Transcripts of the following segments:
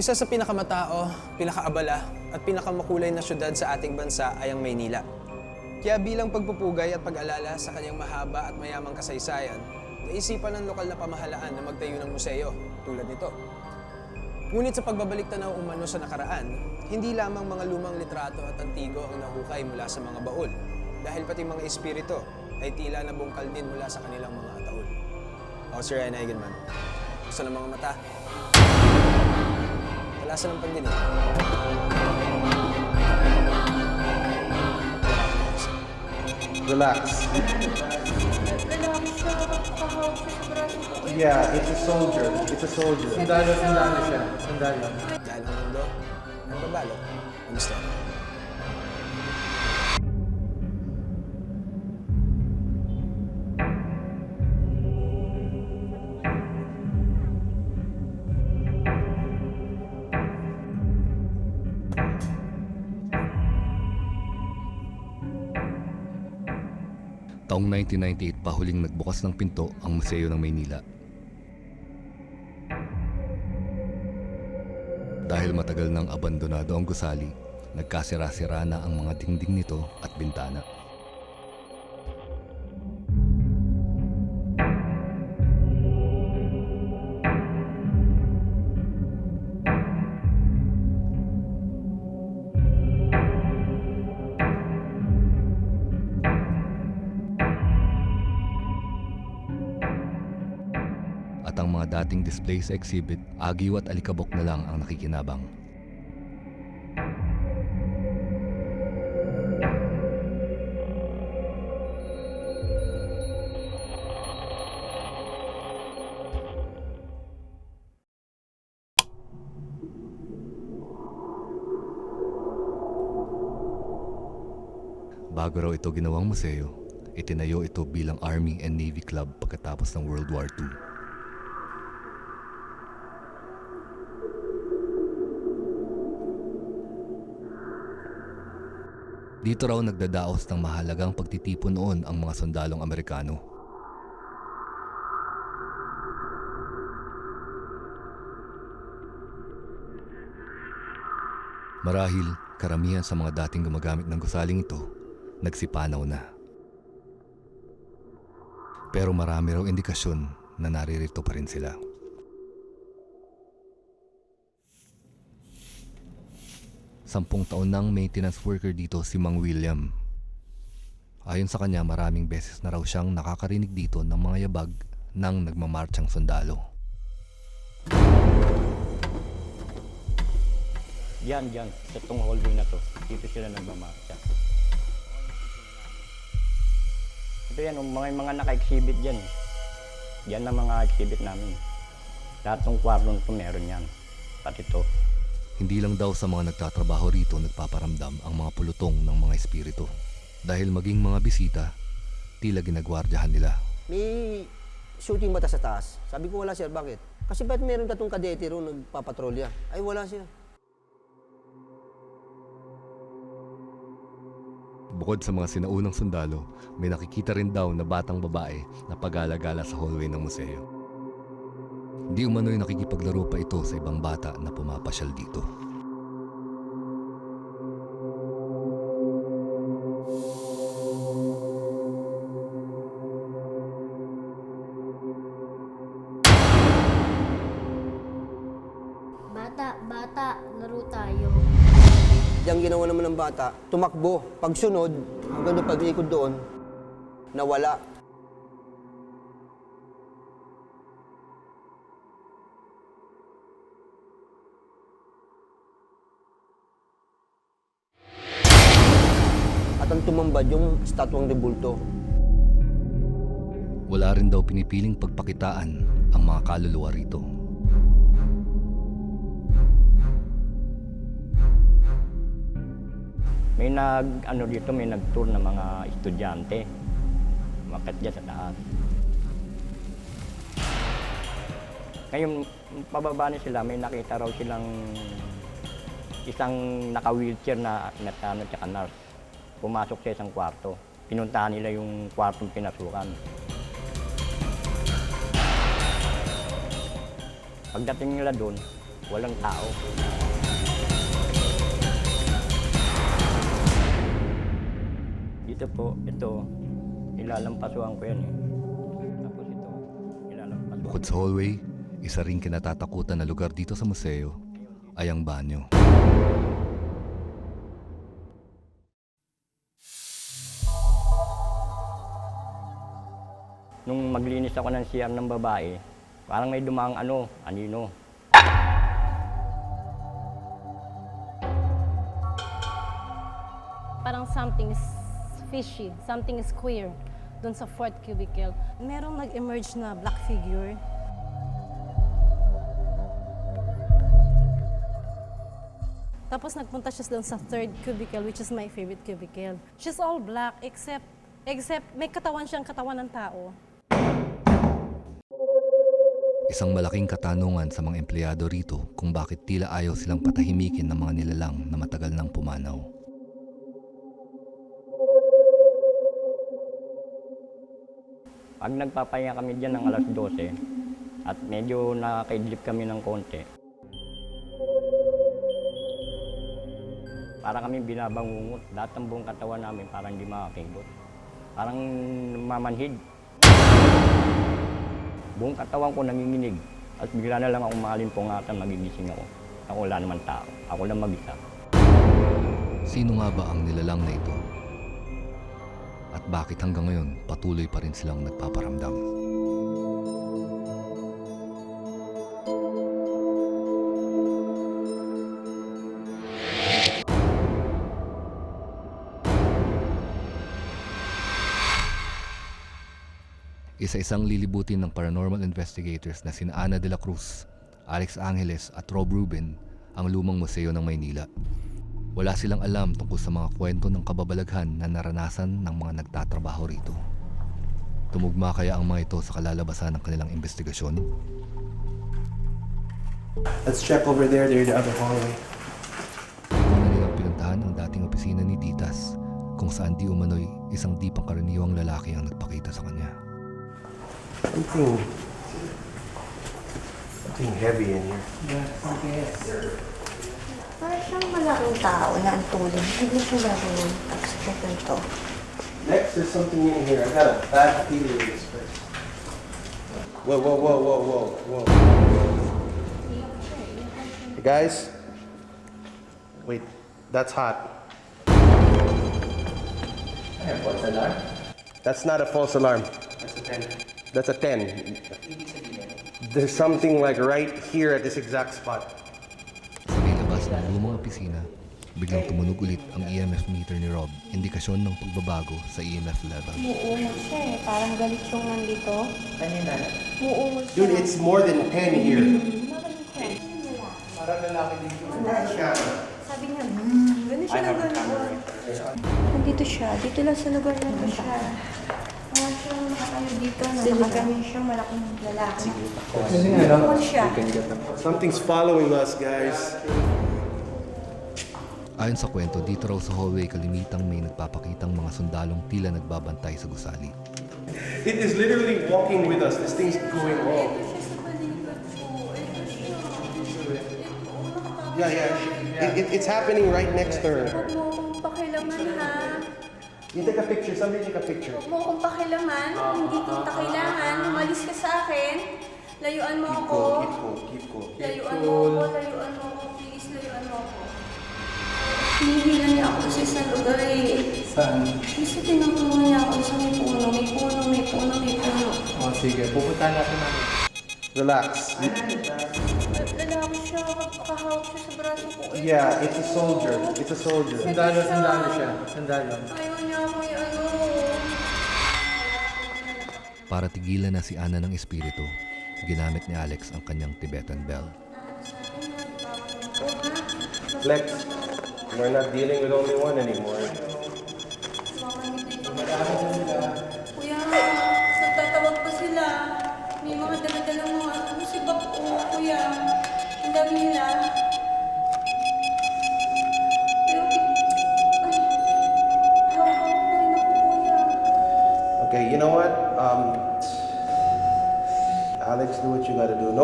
Isa sa pinakamatao, pinakaabala at pinakamakulay na syudad sa ating bansa ay ang Maynila. Kaya bilang pagpupugay at pag-alala sa kanyang mahaba at mayamang kasaysayan, naisipan ng lokal na pamahalaan na magtayo ng museo tulad nito. Ngunit sa pagbabalik tanaw umano sa nakaraan, hindi lamang mga lumang litrato at antigo ang nahukay mula sa mga baul, dahil pati mga espiritu ay tila nabungkal din mula sa kanilang mga ataol. O, Sir Ryan Eigenman, gusto ng mga mata. Talasan ng pandinig. Relax. Yeah, it's a soldier. It's a soldier. Sundalo, sundalo siya. Sundalo. Dahil ang mundo, nagbabalo ang istorya. Taong 1998 pa huling nagbukas ng pinto ang Museo ng Maynila. Dahil matagal nang abandonado ang gusali, nagkasira-sira na ang mga dingding nito at bintana. Display sa exhibit, agiw at alikabok na lang ang nakikinabang. Bago raw ito ginawang museo, itinayo ito bilang Army and Navy Club pagkatapos ng World War II. Dito raw nagdadaos ng mahalagang pagtitipon noon ang mga sundalong Amerikano. Marahil, karamihan sa mga dating gumagamit ng gusaling ito, nagsipanaw na. Pero marami raw indikasyon na naririto pa rin sila. Sampung taon nang maintenance worker dito si Mang William. Ayon sa kanya maraming beses na raw siyang nakakarinig dito ng mga yabag ng nagmamarchang sundalo. Diyan, diyan, sa itong hallway na to. Dito sila nagmamarcha. Ito yan, yung mga, mga naka-exhibit dyan. Yan ang mga exhibit namin. Lahat ng kwarto nito meron yan. Pati ito. Hindi lang daw sa mga nagtatrabaho rito nagpaparamdam ang mga pulutong ng mga espiritu. Dahil maging mga bisita, tila ginagwardyahan nila. May shooting mata sa taas. Sabi ko, wala sir. Bakit? Kasi ba't meron tatlong kadete ron nagpapatrolya? Ay, wala siya. Bukod sa mga sinaunang sundalo, may nakikita rin daw na batang babae na pag-alagala sa hallway ng museo. Di umano'y nakikipaglaro pa ito sa ibang bata na pumapasyal dito. Bata, bata, laro tayo. Yung ginawa naman ng bata, tumakbo. Pagsunod, hanggang doon pag-ikot doon, nawala. Ang tumambad yung statwang de bulto. Wala rin daw pinipiling pagpakitaan ang mga kaluluwa rito. May nag, ano dito, may nag-tour ng mga estudyante. Makat dyan sa taas. Ngayon, pababa na sila, may nakita raw silang isang naka-wheelchair na natano tsaka nurse. Pumasok sa isang kwarto. Pinuntahan nila yung kwartong pinasukan. Pagdating nila doon, walang tao. Dito po, ito, ilalampasuhan ko yan eh. Tapos ito, ilalampasuhan. Bukod sa hallway, isa ring kinatatakutan na lugar dito sa museo ay ang banyo. Nung maglinis ako ng CR ng babae, parang may dumaang ano, anino. parang something is fishy, something is queer doon sa fourth cubicle. Merong nag-emerge na black figure. Tapos nagpunta siya doon sa third cubicle, which is my favorite cubicle. She's all black, except, except may katawan siyang katawan ng tao. Isang malaking katanungan sa mga empleyado rito kung bakit tila ayaw silang patahimikin ng mga nilalang na matagal nang pumanaw. Pag nagpapahinga kami dyan ng alas 12 at medyo nakakaidlip kami ng konti, para kami binabangungot. Lahat ng buong katawan namin parang hindi makakibot. Parang mamanhid. Buong katawan ko nanginginig. At bigla na lang akong maalimpungatan, magigising ako. Ako wala naman tao. Ako lang mag-isa. Sino nga ba ang nilalang na ito? At bakit hanggang ngayon patuloy pa rin silang nagpaparamdam? Isa-isang lilibutin ng paranormal investigators na sina Ana de la Cruz, Alex Angeles at Rob Rubin ang lumang museo ng Maynila. Wala silang alam tungkol sa mga kwento ng kababalaghan na naranasan ng mga nagtatrabaho rito. Tumugma kaya ang mga ito sa kalalabasan ng kanilang investigasyon? Let's check over there, near the other hallway. Una nilang pinuntahan ang dating opisina ni Ditas kung saan di umano'y isang di pangkaraniwang lalaki ang nagpakita sa kanya. Something, something heavy in here. Parang siyang malaking tao na antulin. Hindi siya gagawin. Tapos ito ganito. Next, there's something in here. I got a bad feeling in this place. Whoa, whoa, whoa, whoa, whoa, whoa. Hey guys, wait, that's hot. That's not a false alarm. That's a 10. That's a 10. There's something like right here at this exact spot. Sa may labas ng lumang opisina, biglang tumunog ulit ang EMF meter ni Rob, indikasyon ng pagbabago sa EMF level. Muungol siya eh. Parang galit yung nandito. Kanina? Muungol siya. Dude, it's more than 10 here. Sabi niya, hmm, gano'n siya na gano'n. Nandito siya. Dito lang sa lugar na to siya. Nakatayo dito. Nakagamin siyang malaking lalaki. Muungol siya. Something's following us, guys. Ayon sa kwento, dito raw sa hallway kalimitang may nagpapakitang mga sundalong tila nagbabantay sa gusali. It is literally walking with us. This thing's going wrong. Yeah, yeah. It, it, it's happening right next to her. You take a picture. Somebody take a picture. Huwag mo akong pakilaman. Hindi kita kailangan. Umalis ka sa akin. Layuan mo Keep ako. cool, keep cool, keep cool. Layuan mo ako. Layuan mo ako. Please, layuan mo ako. Hinihila niya ako sa isang lugar eh. Saan? Gusto tinutulungan niya ako sa may puno. May puno, may puno, may puno. O sige, pupuntahan natin namin. Relax. Lalaki siya. Kahawak siya sa braso ko. Eh, Yeah, it's a soldier. It's a soldier. Sandalo, sandalo siya. Sandalo. Ayaw Para tigilan na si Ana ng espiritu, ginamit ni Alex ang kanyang Tibetan bell. Flex. We're not dealing with only one anymore. Kuya, nagtatawag pa sila. May mga daladalang mga ano si Bako, kuya. Ang dami nila.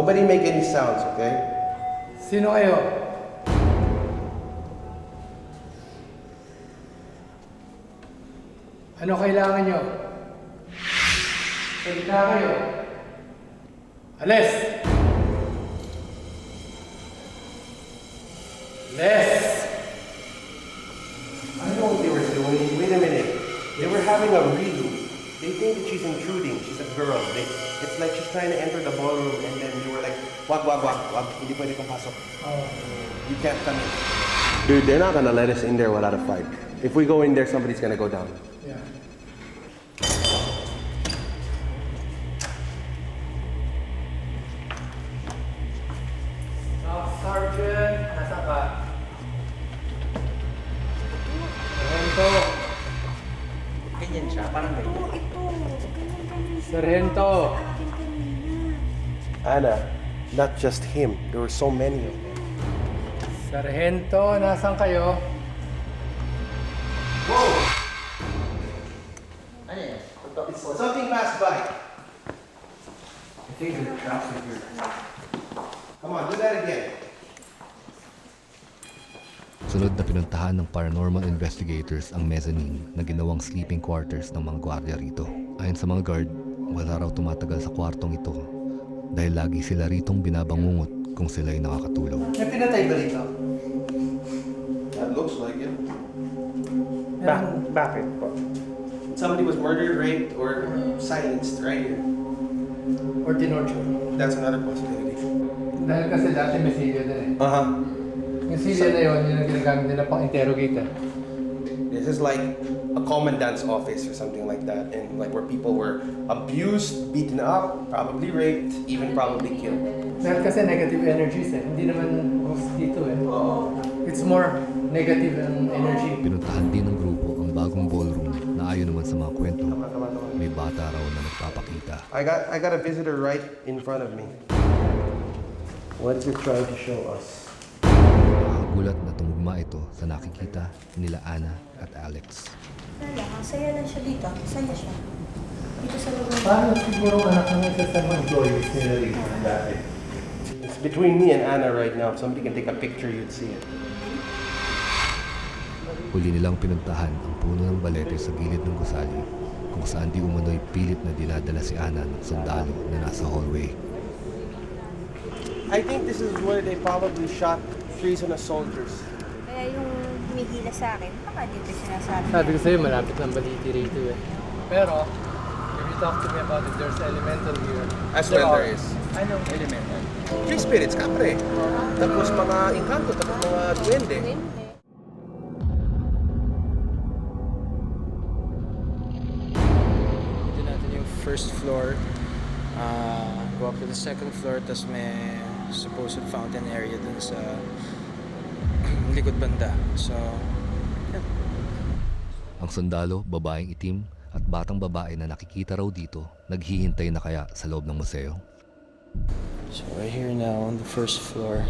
Nobody make any sounds, okay? Sino kayo? Ano kailangan nyo? Salita kayo. Alis! Intruding. She's a girl. They, it's like she's trying to enter the ballroom and then they were like, wag, wag, wag, wag. Hindi pwede kang pasok. Oh. You can't come in. Dude, they're not gonna let us in there without a fight. If we go in there, somebody's gonna go down. Yeah. Not just him. There were so many of them. Sargento, nasan kayo? Something passed by. Come on, do that again. Sunod na pinuntahan ng paranormal investigators ang mezzanine na ginawang sleeping quarters ng mga gwardiya rito. Ayon sa mga guard, wala raw tumatagal sa kwartong ito dahil lagi sila ritong binabangungot kung sila'y nakakatulog. May pinatay ba dito? That looks like it. bakit po? Somebody was murdered, raped, or silenced right here. Or tinorture? That's another possibility. Dahil kasi dati may silya din eh. Uh huh. Yung silya na yun, yun ang ginagamit nila pang interrogator. This is like a commandant's office or something like that, and like where people were abused, beaten up, probably raped, even probably killed. Dahil kasi negative energies eh. Hindi naman host dito eh. Oh. It's more negative ang energy. Pinuntahan din ng grupo ang bagong ballroom na ayon naman sa mga kwento, may bata raw na nagpapakita. I got I got a visitor right in front of me. What's it trying to show us? Nakakagulat na tumugma ito sa nakikita nila Ana at Alex. Wala, ang saya lang siya dito. Saya siya. Dito sa lugar. Paano siguro anak ng isa sa mga employees nila rito dati? It's between me and Anna right now. If somebody can take a picture, you'd see it. Huli nilang pinuntahan ang puno ng balete sa gilid ng gusali kung saan di umano'y pilit na dinadala si Ana ng sundalo na nasa hallway. I think this is where they probably shot treasonous soldiers. Kaya yung humihila sa akin, baka dito sinasabi Sabi ko sa'yo, malapit ng baliti rito eh. Pero, if you talk to me about it, there's elemental here. As well there is. Anong elemental? Tree spirits, kapre. Tapos mga inkanto, tapos mga duwende. Dito natin yung first floor. Ah, go up to the second floor, tapos may supposed fountain area dun sa likod banda. So, Ang sundalo, babaeng itim at batang babae na nakikita raw dito, naghihintay na kaya sa loob ng museo. so we're here now on the first floor.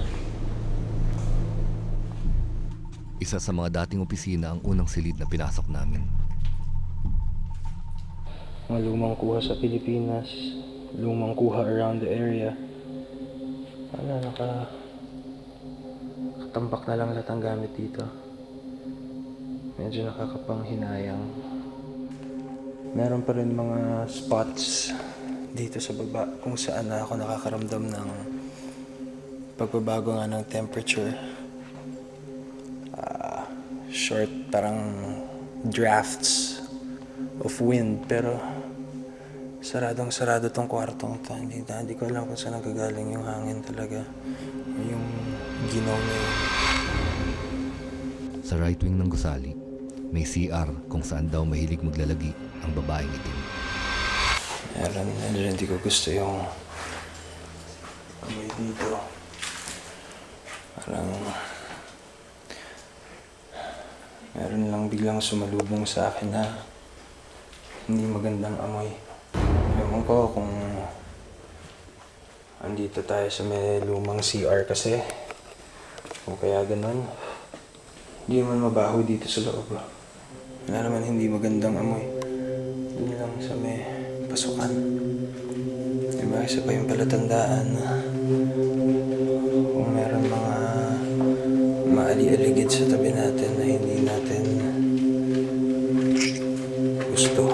Isa sa mga dating opisina ang unang silid na pinasok namin. Mga lumang kuha sa Pilipinas, lumang kuha around the area. Wala, naka... Katambak na lang lahat ang gamit dito. Medyo nakakapanghinayang. Meron pa rin mga spots dito sa baba kung saan na ako nakakaramdam ng pagbabago nga ng temperature. Ah, short parang drafts of wind pero saradong sarado tong kwartong to. Hindi, na- hindi ko alam kung saan nagagaling yung hangin talaga. Yung ginaw na yun. Sa right wing ng gusali, may CR kung saan daw mahilig maglalagi ang babaeng itim. Meron, medyo hindi ko gusto yung amoy dito. Parang meron lang biglang sumalubong sa akin na hindi magandang amoy. Ewan ko kung andito tayo sa may lumang CR kasi kung kaya ganun. Hindi naman mabaho dito sa loob. Wala naman hindi magandang amoy. Doon lang sa may pasukan. Diba, isa pa yung palatandaan na kung meron mga maali-aligid sa tabi natin na hindi natin gusto.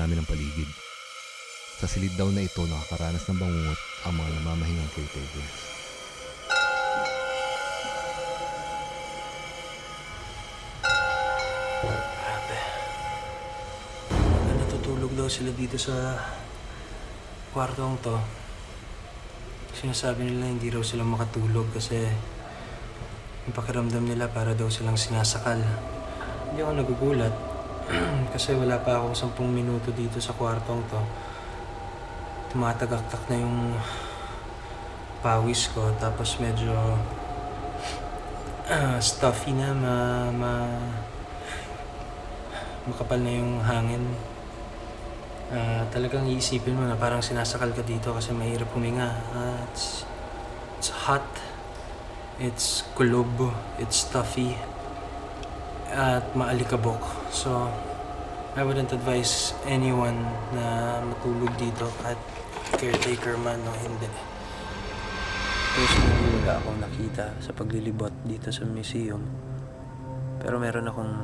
Namin ang paligid. Sa silid daw na ito nakakaranas ng bangungot ang mga namamahingang caretakers. Grabe. Hanggang natutulog daw sila dito sa kwartong to. Sinasabi nila hindi raw sila makatulog kasi yung pakiramdam nila para daw silang sinasakal. Hindi ako nagugulat kasi wala pa akong sampung minuto dito sa kwartong to. Tumatagaktak na yung pawis ko tapos medyo ah, stuffy na ma, ma makapal na yung hangin. Ah, talagang iisipin mo na parang sinasakal ka dito kasi mahirap huminga. Ah, it's, it's hot. It's kulob. It's stuffy. At maalikabok. So, I wouldn't advise anyone na matulog dito kahit caretaker man o hindi. Personally, wala akong nakita sa paglilibot dito sa museum. Pero meron akong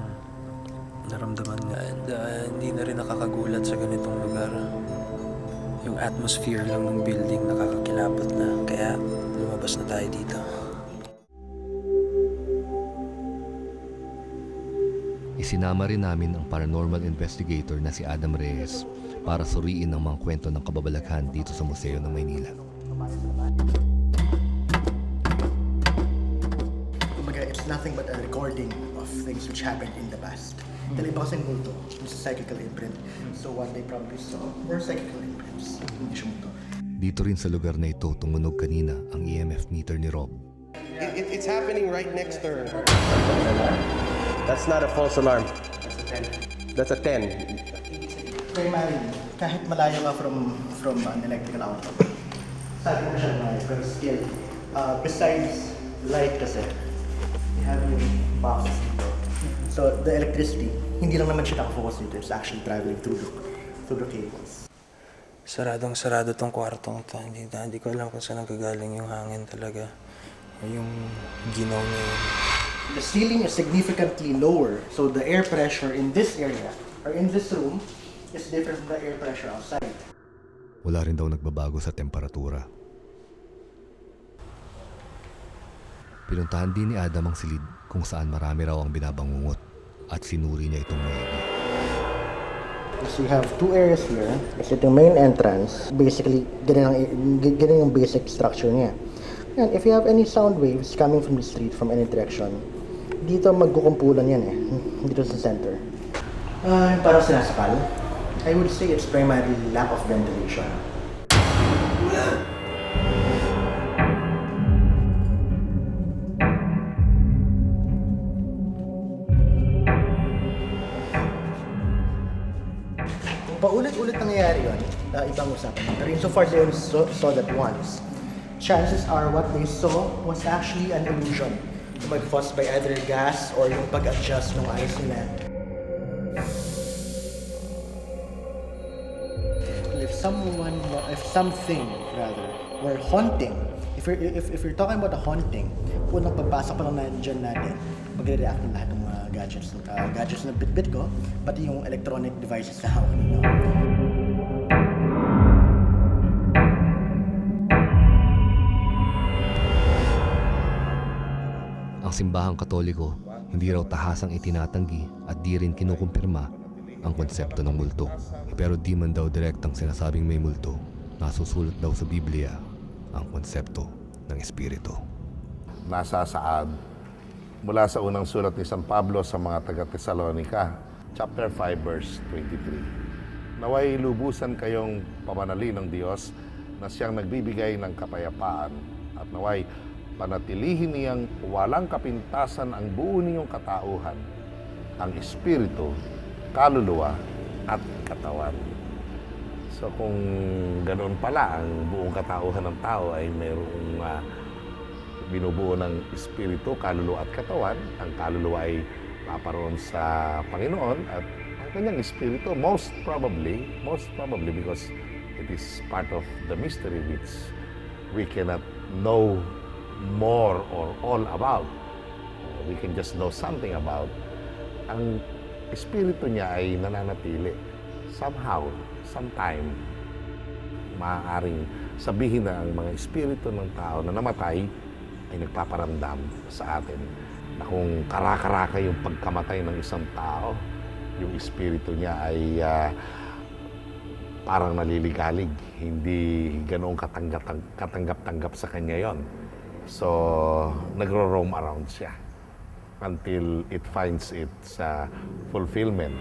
naramdaman nga and uh, hindi na rin nakakagulat sa ganitong lugar. Yung atmosphere lang ng building nakakakilabot na kaya lumabas na tayo dito. Isinama rin namin ang paranormal investigator na si Adam Reyes para suriin ang mga kwento ng kababalaghan dito sa Museo ng Maynila. Kumbaga, it's nothing but a recording of things which happened in the past. Dahil iba kasing multo, it's a psychical imprint. So what they probably saw were psychical imprints. Hindi siya multo. Dito rin sa lugar na ito tumunog kanina ang EMF meter ni Rob. It, it, it's happening right next to her. That's not a false alarm. That's a 10. Primarily, kahit malayo ka from from an electrical outlet, sabi mo siya na but still, uh, besides light kasi, we have yung boxes dito. So the electricity, hindi lang naman siya nakafocus dito, it's actually traveling through the, through the cables. Saradong sarado tong kwartong to. Hindi, hindi ko alam kung saan nagagaling yung hangin talaga. Yung ginaw na yun. The ceiling is significantly lower, so the air pressure in this area or in this room is different from the air pressure outside. Wala rin daw nagbabago sa temperatura. Pinuntahan din ni Adam ang silid kung saan marami raw ang binabangungot at sinuri niya itong maigi. So we have two areas here. Kasi ito yung main entrance. Basically, ganun ang, ganun yung basic structure niya. And if you have any sound waves coming from the street from any direction, dito magkukumpulan yan eh. Dito sa center. Uh, parang sinasakal. I would say it's primarily lack of ventilation. Kung paulit-ulit nangyayari yun, uh, ibang usapan. Pero insofar they only saw, saw that once, chances are what they saw was actually an illusion. Mag-caused by either gas or yung pag-adjust ng eyes nila. If someone, if something rather, were haunting, if you're, if, if you're talking about a haunting, unang pagpasok pa lang na dyan natin, magre-react ng lahat ng mga gadgets, uh, gadgets na bit-bit ko, pati yung electronic devices na hawak ninyo. Simbahang katoliko, hindi raw tahasang itinatanggi at di rin kinukumpirma ang konsepto ng multo. Pero di man daw direktang sinasabing may multo, nasusulat daw sa Biblia ang konsepto ng espiritu. nasa saad mula sa unang sulat ni San Pablo sa mga taga-Tesalonika, chapter 5, verse 23. Naway lubusan kayong pamanali ng Diyos na siyang nagbibigay ng kapayapaan at naway panatilihin niyang walang kapintasan ang buo niyong katauhan, ang espiritu, kaluluwa at katawan. So kung ganoon pala ang buong katauhan ng tao ay mayroong ah, binubuo ng espiritu, kaluluwa at katawan. Ang kaluluwa ay paparoon sa Panginoon at ang kanyang espiritu, most probably, most probably because it is part of the mystery which we cannot know more or all about. We can just know something about. Ang espiritu niya ay nananatili. Somehow, sometime, maaaring sabihin na ang mga espiritu ng tao na namatay ay nagpaparamdam sa atin na kung karakaraka yung pagkamatay ng isang tao, yung espiritu niya ay ah, parang naliligalig. Hindi ganoong katanggap- katanggap-tanggap sa kanya yon. So, nagro-roam around siya until it finds its ah, fulfillment.